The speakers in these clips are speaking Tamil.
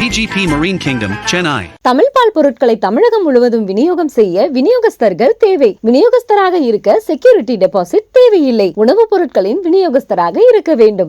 PGP Marine Kingdom, Chennai. Tamil பால் பொருட்களை தமிழகம் முழுவதும் விநியோகம் செய்ய விநியோகஸ்தர்கள் தேவை. விநியோகஸ்தராக இருக்க செக்யூரிட்டி டெபாசிட் தேவையில்லை. உணவுப் பொருட்களின் விநியோகஸ்தராக இருக்க வேண்டும்.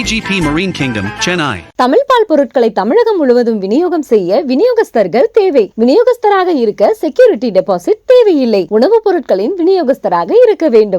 PGP Marine Kingdom, Chennai. Tamil பால் பொருட்களை தமிழகம் முழுவதும் விநியோகம் செய்ய விநியோகஸ்தர்கள் தேவை. விநியோகஸ்தராக இருக்க செக்யூரிட்டி டெபாசிட் தேவையில்லை. உணவுப் பொருட்களின் விநியோகஸ்தராக இருக்க வேண்டும்.